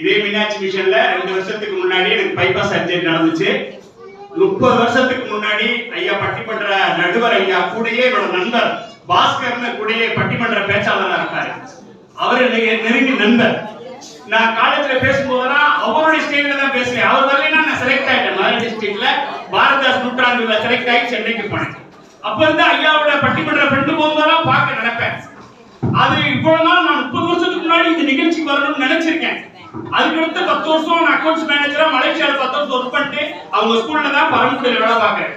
இதே மீனாட்சி மிஷன்ல ரெண்டு வருஷத்துக்கு முன்னாடி எனக்கு பைபாஸ் சர்ஜரி நடந்துச்சு. முப்பது வருஷத்துக்கு முன்னாடி ஐயா பட்டிமன்ற நடுவர் ஐயா கூடயே என்னோட நண்பர் பாஸ்கர்னு கூடயே பட்டிமன்ற பேச்சாளராக இருக்காரு. அவர் நெருங்கி நண்பர். நான் காலேஜ்ல பேசும்போதெல்லாம் அவருடைய ஸ்டேட்ல தான் பேசுறேன் அவர் வரலாம் நான் செலக்ட் ஆயிட்டேன். மதுரை டிஸ்ட்ரிக்ட்ல பாரதாஸ் நூற்றாண்டுல செலக்ட் ஆகி சென்னைக்கு போனேன். அப்ப இருந்து ஐயாவோட பட்டிமன்ற ஃப்ரெண்டு போகும்போதெல்லாம் பார்க்க நினைப்பேன். அது இவ்வளவு நாள் நான் முப்பது வருஷத்துக்கு முன்னாடி இந்த நிகழ்ச்சிக்கு வரணும்னு நினைச்சிருக்கேன். அதுக்கடுத்து பத்து வருஷம் நான் அக்கௌண்ட்ஸ் மேனேஜரா மலேசியால பத்து வருஷம் ஒர்க் பண்ணிட்டு அவங்க ஸ்கூல்ல தான் பரமக்குடியில வேலை பார்க்கறேன்.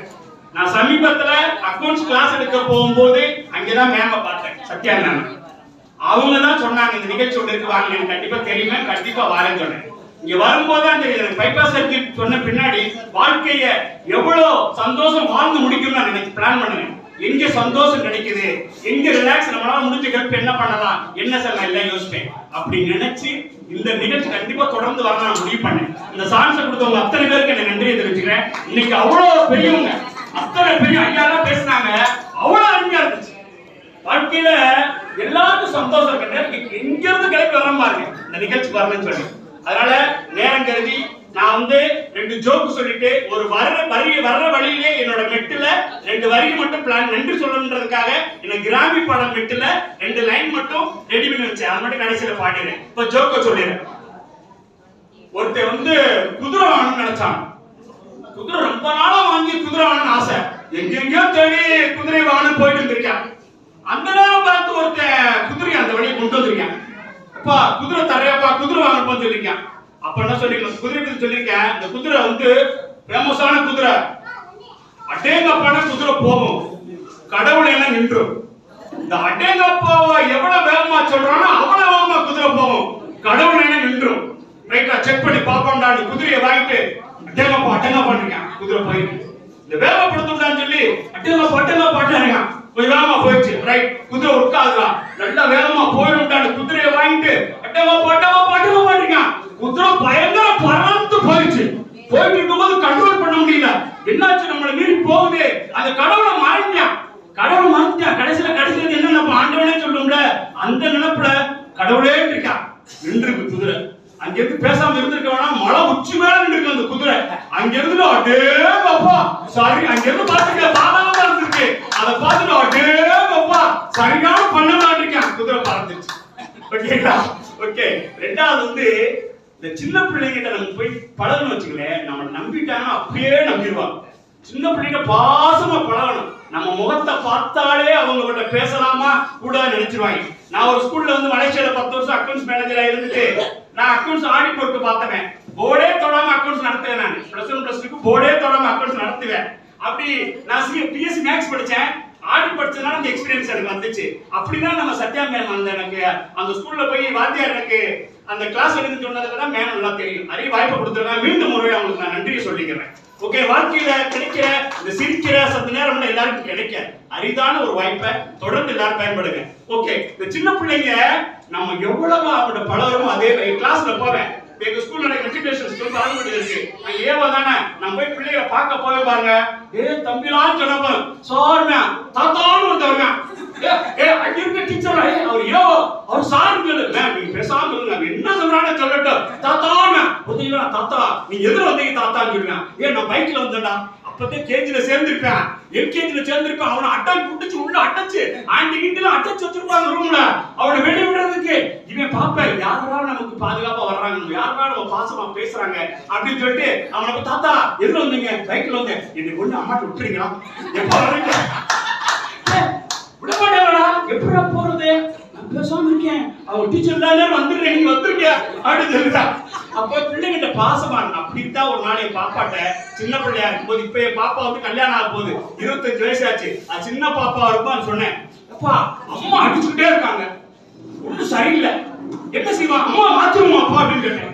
நான் சமீபத்துல அக்கௌண்ட்ஸ் கிளாஸ் எடுக்க போகும்போது அங்கதான் மேம பார்த்தேன் சத்யா மேம் அவங்க தான் சொன்னாங்க இந்த நிகழ்ச்சி ஒன்று இருக்கு வாங்க எனக்கு கண்டிப்பா தெரியுமே கண்டிப்பா வாரேன் சொன்னேன். இங்க வரும்போது தான் தெரியுது பைபாஸ் சர்க்கியூட் சொன்ன பின்னாடி வாழ்க்கைய எவ்வளவு சந்தோஷம் வாழ்ந்து முடிக்கும்னு நான் பிளான் பண்ணுவேன். எங்க சந்தோஷம் கிடைக்குது? எங்க ரிலாக்ஸ் நம்மளால முடிஞ்ச கருப்பு என்ன பண்ணலாம்? என்ன சார் நான் எல்லாம் யோசிப்பேன். அப்படி நினைச்சு இந்த நிகழ்ச்சி கண்டிப்பா தொடர்ந்து வரலாம் நான் முடிவு பண்ணேன். இந்த சான்ஸை கொடுத்தவங்க அத்தனை பேருக்கு எனக்கு நன்றியை தெரிவிச்சுக்கிறேன். இன்னைக்கு அவ்வளவு பெரியவங்க அத்தனை பெரிய ஐயாலாம் பேசினாங்க. அவ்வளவு அருமையா இருந்துச்சு. வாழ்க்கையில எல்லாருக்கும் சந்தோஷம் கிடையாது எங்க இருந்து கிளம்பி வர பாருங்க இந்த நிகழ்ச்சி வரணும்னு சொல்லி. அதனால நேரம் கருதி நான் வந்து ரெண்டு ஜோக்கு சொல்லிட்டு ஒரு வர்ற வரி வர்ற வழியிலே என்னோட மெட்டுல ரெண்டு வரி மட்டும் பிளான் நன்றி சொல்லணுன்றதுக்காக என்ன கிராமி படம் மெட்டுல ரெண்டு லைன் மட்டும் ரெடி பண்ணி வச்சேன். அது மட்டும் கடைசியில பாடிடுறேன். இப்ப ஜோக்க சொல்லிடுறேன். ஒருத்தன் வந்து குதிரை வாங்கணும்னு நினைச்சான். குதிரை ரொம்ப நாளா வாங்கி குதிரை வாங்கணும்னு ஆசை. எங்கெங்கயோ தேடி குதிரை வாங்கணும் போயிட்டு இருந்திருக்கான் அந்த நேரம் பார்த்து ஒருத்தன் குதிரை அந்த வழியை கொண்டு வந்திருக்கான். அப்பா குதிரை தரையாப்பா குதிரை வாங்கணும் சொல்லியிருக்கான் அப்ப என்ன சொல்லிக்கலாம் குதிரை சொல்லியிருக்கேன் இந்த குதிரை வந்து ஃபேமஸான குதிரை. அடேங்கப்பான குதிரை போகும் கடவுள் என்ன நின்றும். இந்த அடேங்கப்பாவை எவ்வளவு வேகமா சொல்றானோ அவ்வளவு வேகமா குதிரை போகும். கடவுள் என்ன நின்றும். ரைட்டா செக் பண்ணி பார்ப்போம்டா நீ குதிரையை வாங்கிட்டு அட்டேங்கப்பா அட்டேங்கப்பா இருக்கான் குதிரை போயிட்டு. இந்த வேகப்படுத்துட்டான்னு சொல்லி அட்டேங்கப்பா அட்டேங்கப்பா அட்டேங்க கொஞ்சம் வேகமா போயிடுச்சு. ரைட் குதிரை உட்காதுதான் நல்லா வேகமா போயிடும்டான்னு குதிரையை வாங்கிட்டு அட்டேங்கப்பா போயிட்டு இருக்கும்போது கண்ட்ரோல் பண்ண முடியல. என்னாச்சு நம்மளை மீறி போகுது? அந்த கடவுளை மறந்துட்டான். கடவுளை மறந்துட்டான். கடைசியில கடைசியில என்ன நம்ம ஆண்டவனே சொல்லும்ல அந்த நினைப்புல கடவுளே இருக்கான் நின்றுருக்கு குதிரை. அங்க இருந்து பேசாம இருந்திருக்க வேணாம் மலை உச்சி மேல நின்றுருக்கு அந்த குதிரை. அங்க இருந்து அடே அப்பா சாரி அங்க இருந்து பாத்துக்க சாதாரணமா இருந்திருக்கு. அதை பார்த்துட்டு அடே அப்பா சரியான பண்ணலாம் இருக்கான். குதிரை பறந்துச்சு ஓகேங்களா ஓகே ரெண்டாவது வந்து இந்த சின்ன பிள்ளைகிட்ட நம்ம போய் பழகணும் வச்சுக்கலேன் நம்மளை நம்பிட்டாங்கன்னா அப்படியே நம்பிடுவாங்க. சின்ன பிள்ளைகிட்ட பாசமா பழகணும். நம்ம முகத்தை பார்த்தாலே அவங்க கிட்ட பேசலாமா கூட நினைச்சிருவாங்க. நான் ஒரு ஸ்கூல்ல வந்து மலேசியால பத்து வருஷம் அக்கௌண்ட்ஸ் மேனேஜரா இருந்துட்டு நான் அக்கௌண்ட்ஸ் ஆடிட் ஒர்க் பார்த்தவன். போர்டே தொடாம அக்கௌண்ட்ஸ் நடத்துவேன் நான். பிளஸ் ஒன் பிளஸ் டூக்கு போர்டே தொடாம அக்கௌண்ட்ஸ் நடத்துவேன். அப்படி நான் பிஎஸ்சி மேக்ஸ் படிச்சேன். ஆடிட் படிச்சதுனால அந்த எக்ஸ்பீரியன்ஸ் எனக்கு வந்துச்சு. அப்படின்னா நம்ம சத்யா மேம் அந்த எனக்கு அந்த ஸ்கூல்ல போய் வாத்தியார் எனக்கு அந்த கிளாஸ் எடுத்து சொன்னதுல தான் மேம் நல்லா தெரியும். நிறைய வாய்ப்பு கொடுத்துருக்காங்க. மீண்டும் ஒரு அவங்களுக்கு நான் நன்றியை சொல்லிக்கிறேன். ஓகே வாழ்க்கையில கிடைக்கிற இந்த சிரிக்கிற சத்து நேரம் எல்லாருக்கும் கிடைக்க அரிதான ஒரு வாய்ப்பை தொடர்ந்து எல்லாரும் பயன்படுங்க. ஓகே இந்த சின்ன பிள்ளைங்க நம்ம எவ்வளவு அவங்களோட பலரும் அதே கிளாஸ்ல போவேன். எங்க ஸ்கூல்ல எனக்கு மெட்ரிகுலேஷன் ஸ்கூல் பழகுபடி இருக்கு. நான் ஏவா தானே? நான் போய் பிள்ளைகளை பார்க்க போய் பாருங்க. ஏ தம்பிலாம் சொன்னப்ப சார் தாத்தான்னு ஒருத்தவங்க ஏ, அங்க இருக்க டீச்சர் அவர் ஏவோ? அவர் சார் மேம் நீங்க பேசாம இருங்க. அவன் என்ன சொல்றானே சொல்லட்டும். தாத்தா மேம் பார்த்தீங்களா தாத்தா? நீ எதிர வந்தீங்க தாத்தான்னு சொல்லுங்க. ஏன் நான் பைக்ல வந்தேன்டா. அப்பதே கேஜில சேர்ந்திருப்பேன். எல்கேஜில சேர்ந்திருப்பேன். அவனை அட்டாச் புடிச்சு உள்ள அடைச்சு ஆண்டி கிண்டில அடைச்சு வச்சிருப்பாங்க ரூம்ல அவனை வெளிய விடுறதுக்கு. இவன் பாப்பேன் யாராவது நமக்கு பாதுகாப்பா பாசமா பேசுறாங்க அப்படின்னு சொல்லிட்டு அவனை தாத்தா எதுல வந்தீங்க? பைக்ல வந்தேன். என்னை கொண்டு அம்மாட்ட விட்டுறீங்களா? எப்ப வர்றீங்க ஏய், விட மாட்டேங்களா எப்படா போறது? நான் பேசாம இருக்கேன். அவன் டீச்சர் தானே வந்துடுறேன். நீங்க வந்துருங்க. அப்படின்னு சொல்லுறா அப்ப பிள்ளைகிட்ட பாசமா இருக்கணும் அப்படித்தான் ஒரு நாள் என் பாப்பாட்ட சின்ன பிள்ளையா இருக்கும்போது இப்ப என் பாப்பா வந்து கல்யாணம் ஆக போகுது. இருபத்தஞ்சு வயசு ஆச்சு. அது சின்ன பாப்பா இருப்பான்னு சொன்னேன். அப்பா அம்மா அடிச்சுக்கிட்டே இருக்காங்க. ஒன்றும் சரியில்லை. என்ன செய்வான்? அம்மா மாத்திருவோம் அப்பா அப்படின்னு சொன்னேன்.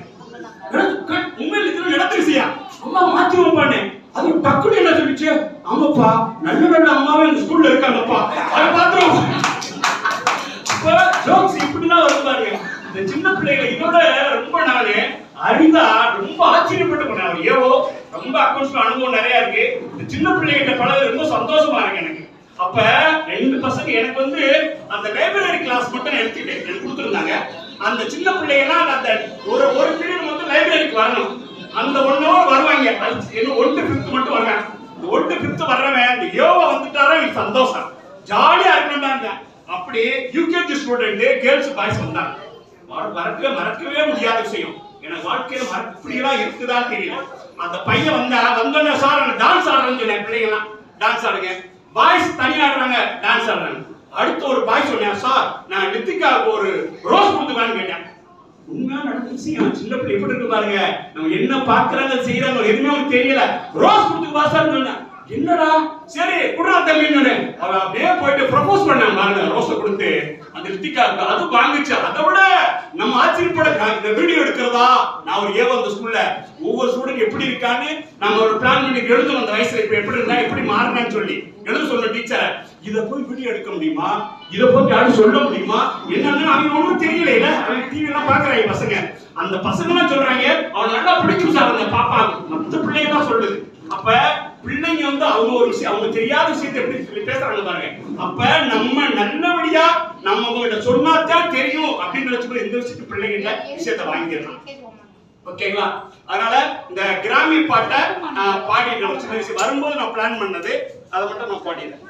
உண்மையில் இதுல நடந்துருச்சியா அம்மா மாத்திருவோம் பண்ணேன் அது டக்குனு என்ன சொல்லிச்சு? ஆமாப்பா நல்ல நல்ல அம்மாவே இந்த ஸ்கூல்ல இருக்காங்கப்பா. அதை பாத்துருவோம் இப்ப ஜோக்ஸ் இப்படிதான் வரும் பாருங்க. இந்த சின்ன பிள்ளைகள் இதோட ரொம்ப நாளு அறிந்தா ரொம்ப ஆச்சரியப்பட்டு போனாங்க அவர் ஏவோ ரொம்ப அக்கௌண்ட்ஸ்ல அனுபவம் நிறைய இருக்கு. இந்த சின்ன பிள்ளைகிட்ட பழக ரொம்ப சந்தோஷமா இருக்கு எனக்கு. அப்ப ரெண்டு பசங்க எனக்கு வந்து அந்த லைப்ரரி கிளாஸ் மட்டும் நான் எனக்கு கொடுத்துருந்தாங்க. அந்த சின்ன பிள்ளைகள்லாம் வரணும். அந்த ஒன் ஹவர் வருவாங்க இன்னும் ஒன்று ஃபிஃப்த் மட்டும் வருவேன். ஒன்று ஃபிஃப்த் வர்றவன் இந்த யோகா வந்துட்டாரா எனக்கு சந்தோஷம். ஜாலியா இருக்கணும்டாங்க அப்படி யூகேஜி ஸ்டூடெண்ட் கேர்ள்ஸ் பாய்ஸ் வந்தாங்க. மறக்கவே மறக்கவே முடியாத விஷயம். எனக்கு வாழ்க்கையில மறுபடியெல்லாம் இருக்குதா தெரியல. அந்த பையன் வந்தா வந்தோடனே சார் அங்க டான்ஸ் ஆடுறேன்னு சொன்னேன். பிள்ளைங்களாம் டான்ஸ் ஆடுங்க. பாய்ஸ் தனியா ஆடுறாங்க டான்ஸ் ஆடுறாங்க. அடுத்து ஒரு பாய் சொன்னேன் சார் நான் நித்திகாவுக்கு ஒரு ரோஸ் கொடுத்துக்கான்னு கேட்டேன். உண்மையா நடந்த விஷயம். சின்ன பிள்ளை எப்படி இருக்கு பாருங்க. நம்ம என்ன பாக்குறாங்க செய்யறாங்க எதுவுமே அவனுக்கு தெரியல. ரோஸ் கொடுத்து பாசா சொன்னேன் என்னடா? சரி குடுறா தம்பின்னு அவ அப்படியே போயிட்டு ப்ரப்போஸ் பண்ணாங்க பாருங்க ரோஸை கொடுத்து. அந்த ரித்திகாவுக்கு அது வாங்குச்சு. அதை விட நம்ம ஆச்சரியப்பட இந்த வீடியோ எடுக்கிறதா? நான் ஒரு ஏவோ அந்த ஸ்கூல்ல ஒவ்வொரு ஸ்டூடெண்ட் எப்படி இருக்கான்னு நம்ம ஒரு பிளான் பண்ணி எழுதணும் அந்த வயசுல. இப்ப எப்படி இருந்தா எப்படி மாறினான்னு சொல்லி. எழுத சொல்ல டீச்சரை இதை போய் வீடியோ எடுக்க முடியுமா? இதை போய் யாரும் சொல்ல முடியுமா? என்னன்னு அவங்க ஒண்ணும் தெரியல. அவங்க டிவி எல்லாம் பாக்குறாங்க பசங்க. அந்த பசங்க எல்லாம் சொல்றாங்க? அவன் நல்லா பிடிக்கும் சார் அந்த பாப்பா. மத்த பிள்ளைங்க தான் சொல்லுது. அப்ப பிள்ளைங்க வந்து அவங்க ஒரு விஷயம் அவங்க தெரியாத விஷயத்தை எப்படி சொல்லி பேசுறாங்க பாருங்க. அப்ப நம்ம நல்லபடியா நம்ம உங்ககிட்ட சொன்னாத்தான் தெரியும் அப்படின்னு நினைச்சு எந்த விஷயத்து பிள்ளைங்க விஷயத்த வாங்கிடலாம். ஓகேங்களா? அதனால இந்த கிராமி பாட்டை நான் பாடிடுறேன் சின்ன விஷயம் வரும்போது நான் பிளான் பண்ணது. அதை மட்டும் நான் பாடிடுறேன்.